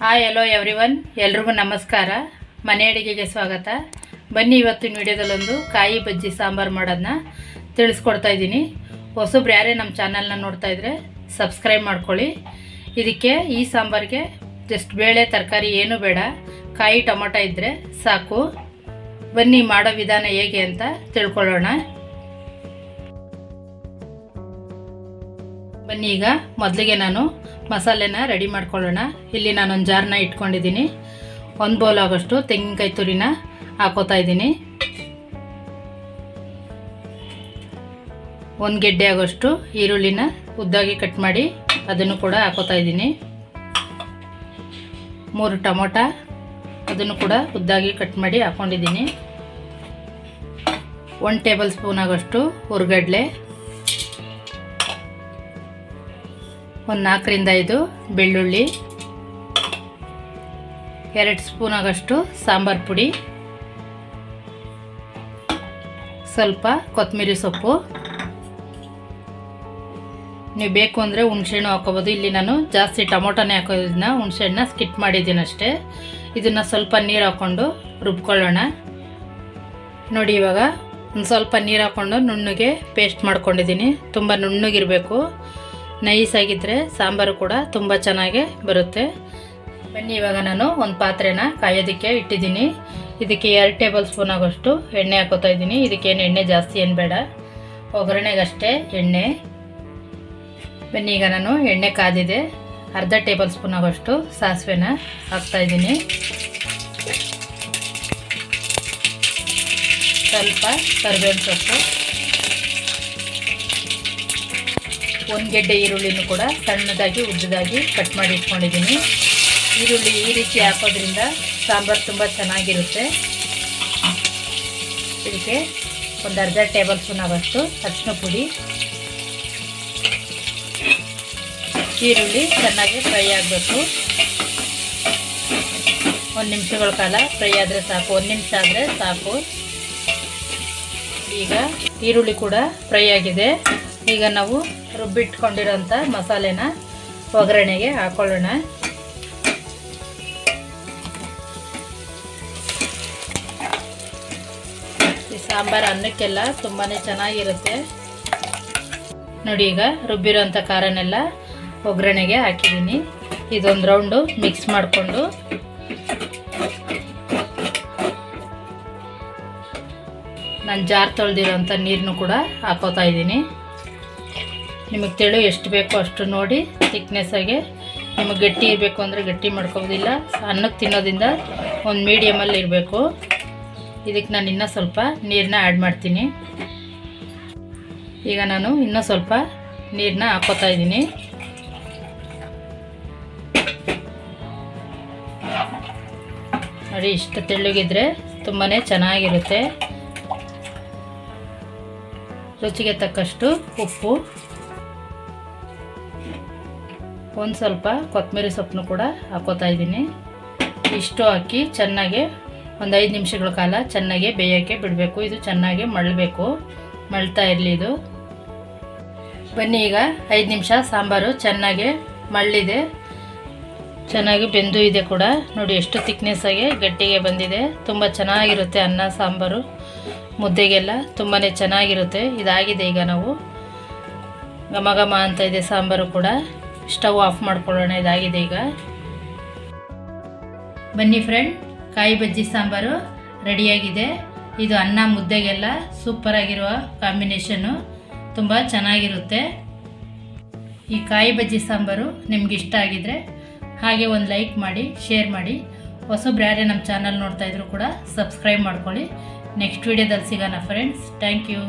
Hi hello every one ಎಲ್ರಿಗೂ ನಮಸ್ಕಾರ. ಮನೆ ಅಡುಗೆಗೆ ಸ್ವಾಗತ. ಬನ್ನಿ ಇವತ್ತಿನ ವಿಡಿಯೋದಲ್ಲೊಂದು ಕಾಯಿ ಬಜ್ಜಿ ಸಾಂಬಾರು ಮಾಡೋದನ್ನ ತಿಳಿಸ್ಕೊಡ್ತಾ ಇದ್ದೀನಿ. ಹೊಸಬ್ರು ಯಾರೇ ನಮ್ಮ ಚಾನಲ್ನ ನೋಡ್ತಾ ಇದ್ರೆ ಸಬ್ಸ್ಕ್ರೈಬ್ ಮಾಡ್ಕೊಳ್ಳಿ. ಇದಕ್ಕೆ ಈ ಸಾಂಬಾರಿಗೆ ಜಸ್ಟ್ ಬೇಳೆ, ತರಕಾರಿ ಏನೂ ಬೇಡ. ಕಾಯಿ, ಟೊಮೊಟೊ ಇದ್ದರೆ ಸಾಕು. ಬನ್ನಿ ಮಾಡೋ ವಿಧಾನ ಹೇಗೆ ಅಂತ ತಿಳ್ಕೊಳ್ಳೋಣ. ಬನ್ನಿ, ಈಗ ಮೊದಲಿಗೆ ನಾನು ಮಸಾಲೆನ ರೆಡಿ ಮಾಡ್ಕೊಳ್ಳೋಣ. ಇಲ್ಲಿ ನಾನೊಂದು ಜಾರನ್ನ ಇಟ್ಕೊಂಡಿದ್ದೀನಿ. ಒಂದು ಬೌಲ್ ಆಗೋಷ್ಟು ತೆಂಗಿನಕಾಯಿ ತುರಿನ ಹಾಕೋತಾ ಇದ್ದೀನಿ. ಒಂದು ಗೆಡ್ಡೆ ಆಗೋಷ್ಟು ಈರುಳ್ಳಿನ ಉದ್ದಾಗಿ ಕಟ್ ಮಾಡಿ ಅದನ್ನು ಕೂಡ ಹಾಕೋತಾ ಇದ್ದೀನಿ. ಮೂರು ಟೊಮೊಟ ಅದನ್ನು ಕೂಡ ಉದ್ದಾಗಿ ಕಟ್ ಮಾಡಿ ಹಾಕ್ಕೊಂಡಿದ್ದೀನಿ ಒನ್ ಟೇಬಲ್ ಸ್ಪೂನ್ ಆಗೋಷ್ಟು ಹುರ್ಗಡ್ಲೆ ಒಂದು ನಾಲ್ಕರಿಂದ ಐದು ಬೆಳ್ಳುಳ್ಳಿ, ಎರಡು ಸ್ಪೂನ್ ಆಗೋಷ್ಟು ಸಾಂಬಾರು ಪುಡಿ, ಸ್ವಲ್ಪ ಕೊತ್ತಂಬರಿ ಸೊಪ್ಪು. ನೀವು ಬೇಕು ಅಂದರೆ ಹುಣಸೆಹಣ್ಣು ಹಾಕೋಬೋದು ಇಲ್ಲಿ ನಾನು ಜಾಸ್ತಿ ಟೊಮೊಟೊನೇ ಹಾಕೋದನ್ನ ಹುಣಸೆಹಣ್ಣನ್ನ ಸ್ಕಿಟ್ ಮಾಡಿದ್ದೀನಿ ಅಷ್ಟೇ. ಇದನ್ನು ಸ್ವಲ್ಪ ನೀರು ಹಾಕ್ಕೊಂಡು ರುಬ್ಕೊಳ್ಳೋಣ. ನೋಡಿ ಇವಾಗ ಒಂದು ಸ್ವಲ್ಪ ನೀರು ಹಾಕ್ಕೊಂಡು ನುಣ್ಣಗೆ ಪೇಸ್ಟ್ ಮಾಡ್ಕೊಂಡಿದ್ದೀನಿ. ತುಂಬ ನುಣ್ಣಗಿರಬೇಕು. ನೈಸ್ ಆಗಿದ್ದರೆ ಸಾಂಬಾರು ಕೂಡ ತುಂಬ ಚೆನ್ನಾಗಿ ಬರುತ್ತೆ. ಬನ್ನಿ, ಇವಾಗ ನಾನು ಒಂದು ಪಾತ್ರೆನ ಕಾಯೋದಕ್ಕೆ ಇಟ್ಟಿದ್ದೀನಿ. ಇದಕ್ಕೆ ಎರಡು ಟೇಬಲ್ ಸ್ಪೂನ್ ಆಗೋಷ್ಟು ಎಣ್ಣೆ ಹಾಕೋತಾ ಇದ್ದೀನಿ. ಇದಕ್ಕೇನು ಎಣ್ಣೆ ಜಾಸ್ತಿ ಏನು ಬೇಡ. ಒಗ್ಗರಣೆಗಷ್ಟೇ ಎಣ್ಣೆ. ಬನ್ನಿ, ಈಗ ನಾನು ಎಣ್ಣೆ ಕಾದಿದೆ. ಅರ್ಧ ಟೇಬಲ್ ಸ್ಪೂನ್ ಆಗೋಷ್ಟು ಸಾಸಿವೆನ ಹಾಕ್ತಾಯಿದ್ದೀನಿ ಸ್ವಲ್ಪ ಕರಿಬೇವಿನ ಸೊಪ್ಪು. ಒಂದು ಗೆಡ್ಡೆ ಈರುಳ್ಳಿನೂ ಕೂಡ ಸಣ್ಣದಾಗಿ, ಉದ್ದದಾಗಿ ಕಟ್ ಮಾಡಿ ಇಟ್ಕೊಂಡಿದ್ದೀನಿ. ಈರುಳ್ಳಿ ಈ ರೀತಿ ಹಾಕೋದ್ರಿಂದ ಸಾಂಬಾರು ತುಂಬ ಚೆನ್ನಾಗಿರುತ್ತೆ. ಇದಕ್ಕೆ ಒಂದು ಅರ್ಧ ಟೇಬಲ್ ಸ್ಪೂನ್ ಆಗೋಷ್ಟು ಅರಿಶಿನ ಪುಡಿ. ಈರುಳ್ಳಿ ಚೆನ್ನಾಗಿ ಫ್ರೈ ಆಗಬೇಕು. ಒಂದು ನಿಮಿಷಗಳ ಕಾಲ ಫ್ರೈ ಆದರೆ ಸಾಕು, ಒಂದು ನಿಮಿಷ ಆದರೆ ಸಾಕು. ಈಗ ಈರುಳ್ಳಿ ಕೂಡ ಫ್ರೈ ಆಗಿದೆ. ಈಗ ನಾವು ರುಬ್ಬಿಟ್ಕೊಂಡಿರೋಂಥ ಮಸಾಲೆನ ಒಗ್ಗರಣೆಗೆ ಹಾಕೊಳ್ಳೋಣ. ಈ ಸಾಂಬಾರು ಅನ್ನಕ್ಕೆಲ್ಲ ತುಂಬಾ ಚೆನ್ನಾಗಿರುತ್ತೆ. ನೋಡಿ ಈಗ ರುಬ್ಬಿರೋಂಥ ಖಾರನೆಲ್ಲ ಒಗ್ಗರಣೆಗೆ ಹಾಕಿದ್ದೀನಿ. ಇದೊಂದು ರೌಂಡು ಮಿಕ್ಸ್ ಮಾಡಿಕೊಂಡು. ನಾನು ಜಾರ್ ತೊಳೆದಿರೋಂಥ ನೀರನ್ನು ಕೂಡ ಹಾಕೋತಾ ಇದ್ದೀನಿ. ನಿಮಗೆ ತೆಳು ಎಷ್ಟು ಬೇಕೋ ಅಷ್ಟು ನೋಡಿ ತಿಕ್ನೆಸ್ಸಾಗೆ ನಿಮಗೆ ಗಟ್ಟಿ ಇರಬೇಕು ಅಂದರೆ ಗಟ್ಟಿ ಮಾಡ್ಕೋಬೋದಿಲ್ಲ ಅನ್ನಕ್ಕೆ ತಿನ್ನೋದ್ರಿಂದ ಒಂದು ಮೀಡಿಯಮಲ್ಲಿ ಇರಬೇಕು. ಇದಕ್ಕೆ ನಾನು ಇನ್ನೂ ಸ್ವಲ್ಪ ನೀರನ್ನ ಆ್ಯಡ್ ಮಾಡ್ತೀನಿ. ಈಗ ನಾನು ಇನ್ನೂ ಸ್ವಲ್ಪ ನೀರನ್ನ ಹಾಕೋತಾ ಇದ್ದೀನಿ. ನೋಡಿ, ಇಷ್ಟು ತೆಳ್ಳಗಿದ್ರೆ ತುಂಬಾ ಚೆನ್ನಾಗಿರುತ್ತೆ. ರುಚಿಗೆ ತಕ್ಕಷ್ಟು ಉಪ್ಪು. ಒಂದು ಸ್ವಲ್ಪ ಕೊತ್ತಂಬರಿ ಸೊಪ್ಪನ್ನು ಕೂಡ ಹಾಕೋತಾ ಇದ್ದೀನಿ. ಇಷ್ಟು ಹಾಕಿ ಚೆನ್ನಾಗಿ ಒಂದು ಐದು ನಿಮಿಷಗಳ ಕಾಲ ಚೆನ್ನಾಗಿ ಬೇಯೋಕ್ಕೆ ಬಿಡಬೇಕು. ಇದು ಚೆನ್ನಾಗಿ ಮಳಬೇಕು ಮಳ್ತಾ ಇರಲಿ ಇದು. ಬನ್ನಿ ಈಗ ಐದು ನಿಮಿಷ ಸಾಂಬಾರು ಚೆನ್ನಾಗಿ ಮಳ್ಳಿದೆ. ಚೆನ್ನಾಗಿ ಬೆಂದು ಇದೆ ಕೂಡ. ನೋಡಿ ಎಷ್ಟು ತಿಕ್ನೆಸ್ಸಾಗಿ ಗಟ್ಟಿಗೆ ಬಂದಿದೆ. ತುಂಬ ಚೆನ್ನಾಗಿರುತ್ತೆ ಅನ್ನ, ಸಾಂಬಾರು. ಮುದ್ದೆಗೆಲ್ಲ ತುಂಬಾ ಚೆನ್ನಾಗಿರುತ್ತೆ. ಇದಾಗಿದೆ ಈಗ ನಾವು. ಘಮ ಘಮ ಅಂತ ಇದೆ ಸಾಂಬಾರು ಕೂಡ. ಸ್ಟವ್ ಆಫ್ ಮಾಡ್ಕೊಳ್ಳೋಣ, ಇದಾಗಿದೆ ಈಗ. ಬನ್ನಿ ಫ್ರೆಂಡ್ ಕಾಯಿ ಬಜ್ಜಿ ಸಾಂಬಾರು ರೆಡಿಯಾಗಿದೆ. ಇದು ಅನ್ನ ಮುದ್ದೆಗೆಲ್ಲ ಸೂಪರಾಗಿರುವ ಕಾಂಬಿನೇಷನ್ನು ತುಂಬ ಚೆನ್ನಾಗಿರುತ್ತೆ. ಈ ಕಾಯಿ ಬಜ್ಜಿ ಸಾಂಬಾರು ನಿಮ್ಗೆ ಇಷ್ಟ ಆಗಿದ್ರೆ ಹಾಗೆ ಒಂದು ಲೈಕ್ ಮಾಡಿ, ಶೇರ್ ಮಾಡಿ. ಹೊಸಬ್ರು ಯಾರೇ ನಮ್ಮ ಚಾನಲ್ ನೋಡ್ತಾಯಿದ್ರು ಕೂಡ ಸಬ್ಸ್ಕ್ರೈಬ್ ಮಾಡ್ಕೊಳ್ಳಿ. ನೆಕ್ಸ್ಟ್ ವೀಡಿಯೋದಲ್ಲಿ ಸಿಗೋಣ ಫ್ರೆಂಡ್ಸ್ ಥ್ಯಾಂಕ್ ಯು